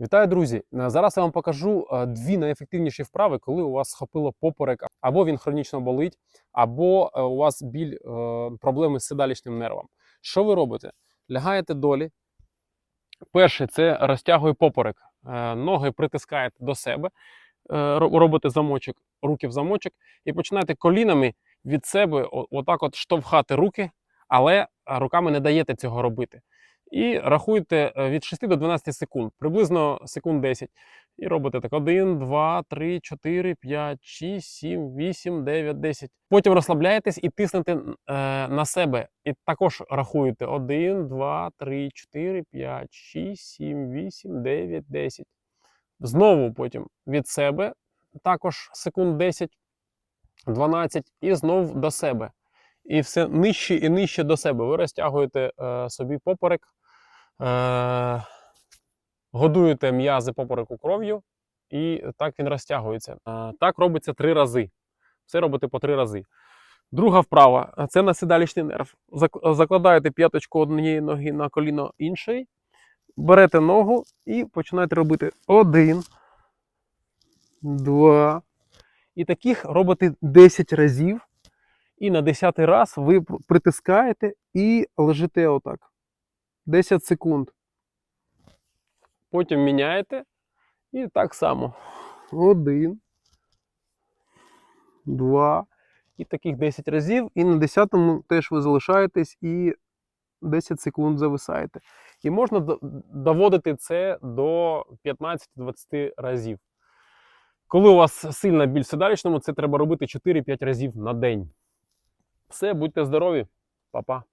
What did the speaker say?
Вітаю, друзі! Е, Зараз я вам покажу е, дві найефективніші вправи, коли у вас схопило поперек, або він хронічно болить, або е, у вас біль, проблеми з седалищним нервом. Що ви робите? Лягаєте долі. Перше це розтягує поперек. Ноги притискаєте до себе, робите замочок, руки в замочок, і починаєте колінами від себе отак от штовхати руки, але руками не даєте цього робити. І рахуйте е, від 6 до 12 секунд, приблизно секунд 10. І робите так: 1, 2, 3, 4, 5, 6, 7, 8, 9, 10. Потім розслабляєтесь і тиснете е, на себе. І також рахуєте 1, 2, 3, 4, 5, 6, 7, 8, 9, 10. Знову потім від себе також секунд 10, 12 і знов до себе. І все нижче і нижче до себе. Ви розтягуєте е, собі поперек, е, годуєте м'язи попереку кров'ю, і так він розтягується. Е, так робиться три рази. Все робите по три рази. Друга вправа це насідалічний нерв. Закладаєте п'яточку однієї ноги на коліно іншої, берете ногу і починаєте робити один, два. І таких робите 10 разів. І на 10 раз ви притискаєте і лежите отак. 10 секунд. Потім міняєте. І так само. Один. Два. І таких 10 разів. І на 10-му теж ви залишаєтесь і 10 секунд зависаєте. І можна доводити це до 15-20 разів. Коли у вас сильна біль в седалищному, це треба робити 4-5 разів на день. Все, будьте здорові, Па-па.